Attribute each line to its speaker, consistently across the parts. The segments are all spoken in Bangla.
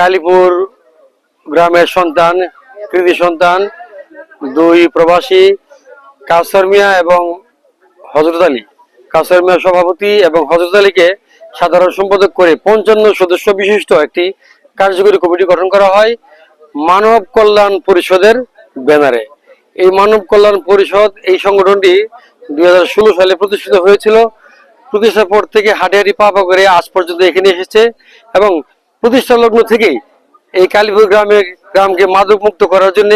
Speaker 1: কালীপুর গ্রামের সন্তান, কৃতি সন্তান, দুই প্রবাসী, কাউসার মিয়া এবং হজরত আলী। কাউসার মিয়া সভাপতি এবং হজরত আলীকে সাধারণ সম্পাদক করে পঞ্চান্ন সদস্য বিশিষ্ট একটি কার্যকরী কমিটি গঠন করা হয় মানব কল্যাণ পরিষদের ব্যানারে। এই মানব কল্যাণ পরিষদ এই সংগঠনটি দুই হাজার ষোলো সালে প্রতিষ্ঠিত হয়েছিল। প্রতিষ্ঠার পর থেকে হাঁটি হাঁটি পা পা করে আজ পর্যন্ত এখানে এসেছে এবং প্রতিষ্ঠা লগ্ন থেকেই এই কালীপুর গ্রামে গ্রামকে মাদক মুক্ত করার জন্য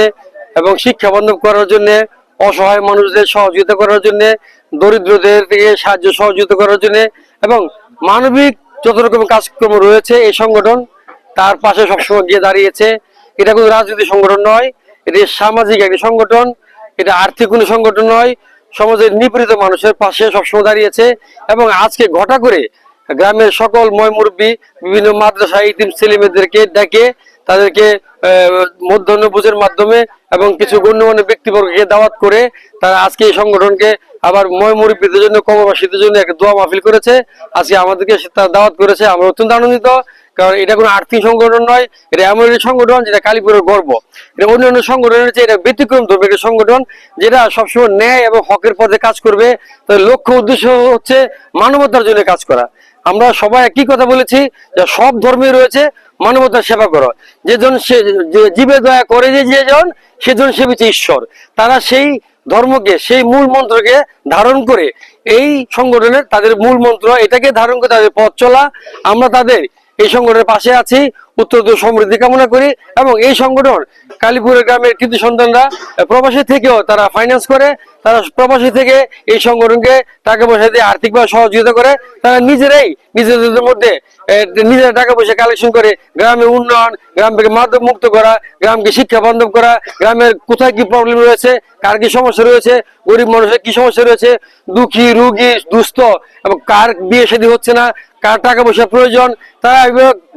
Speaker 1: এবং শিক্ষা বান্ধব করার জন্য, অসহায় মানুষদের সহযোগিতা করার জন্য, দরিদ্রদের থেকে সাহায্য সহযোগিতা করার জন্য এবং মানবিক যত রকম কাজকর্ম রয়েছে, এই সংগঠন তার পাশে সবসময় গিয়ে দাঁড়িয়েছে। এটা কোনো রাজনৈতিক সংগঠন নয়, এটি সামাজিক একটি সংগঠন, এটা আর্থিক কোনো সংগঠন নয়, সমাজের নিপীড়িত মানুষের পাশে সবসময় দাঁড়িয়েছে এবং আজকে ঘটা করে গ্রামের সকল ময় মুরব্বী, বিভিন্ন মাদ্রাসা ইতিম ছেলেমেয়েদেরকে ডেকে তাদেরকে মধ্যাহ্ন ভোজের মাধ্যমে এবং কিছু গণ্যমান্য ব্যক্তিবর্গকে দাওয়াত করে তারা আজকে এই সংগঠনকে আবার ময় মুরব্বীদের জন্য কমবাসীদের জন্য একটা দোয়া মাহফিল করেছে। আজকে আমাদেরকে তারা দাওয়াত করেছে। আমরা অত্যন্ত আনন্দিত, কারণ এটা কোনো আর্থিক সংগঠন নয়, এটা এমন একটি সংগঠন যেটা কালীপুরের গর্ব। এটা অন্যান্য সংগঠনের চেয়ে এটা ব্যতিক্রম ধর্মের একটি সংগঠন যেটা সবসময় ন্যায় এবং হকের পথে কাজ করবে। তার লক্ষ্য উদ্দেশ্য হচ্ছে মানবতার জন্য কাজ করা। আমরা সবাই একই কথা বলেছি যে সব ধর্মে রয়েছে, মানবতার সেবা করো। যেজন সে জীবে দয়া করে যে যেজন, সেজন সেবিছে ঈশ্বর। তারা সেই ধর্মকে, সেই মূল মন্ত্রকে ধারণ করে এই সংগঠনের তাদের মূল মন্ত্র, এটাকে ধারণ করে তাদের পথ চলা। আমরা তাদের এই সংগঠনের পাশে আছি। উত্তর সমৃদ্ধি কামনা করি এবং এই সংগঠন কালীপুরের গ্রামের কৃতি সন্তানরা প্রবাসী থেকেও তারা ফাইন্যান্স করে, তারা প্রবাসী থেকে এই সংগঠনকে টাকা পয়সা দিয়ে আর্থিকভাবে সহযোগিতা করে, তারা নিজেরাই নিজেদের মধ্যে নিজেরা টাকা পয়সা কালেকশন করে গ্রামের উন্নয়ন গ্রামকে মাদক মুক্ত করা, গ্রামকে শিক্ষা বান্ধব করা, গ্রামের কোথায় কি প্রবলেম রয়েছে, কার কি সমস্যা রয়েছে, গরিব মানুষের কি সমস্যা রয়েছে, দুঃখী, রুগী, দুস্থ এবং কার বিয়ে শাদী হচ্ছে না কার টাকা পয়সা প্রয়োজন, তারা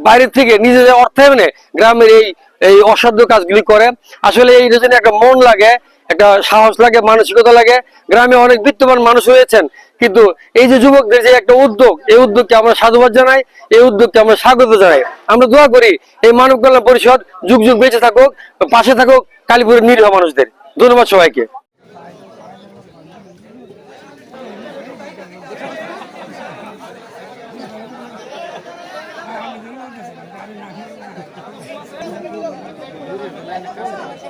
Speaker 1: বাইরে থেকে নিজেদের অর্থায়নে গ্রামের এই এই অসাধ্য কাজগুলি করে। আসলে এই জন্য একটা মন লাগে, একটা সাহস লাগে, মানসিকতা লাগে। গ্রামে অনেক বিত্তবান মানুষ হয়েছেন কিন্তু এই যে যুবকদের যে একটা উদ্যোগ, এই উদ্যোগকে আমরা সাধুবাদ জানাই, এই উদ্যোগকে আমরা স্বাগত জানাই। আমরা দোয়া করি এই মানব কল্যাণ পরিষদ যুগ যুগ বেঁচে থাকুক, পাশে থাকুক, কালীপুরের নিরীহ মানুষদের। ধন্যবাদ সবাইকে।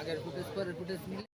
Speaker 2: আগের ফুটেজ পরের ফুটেজ মিলে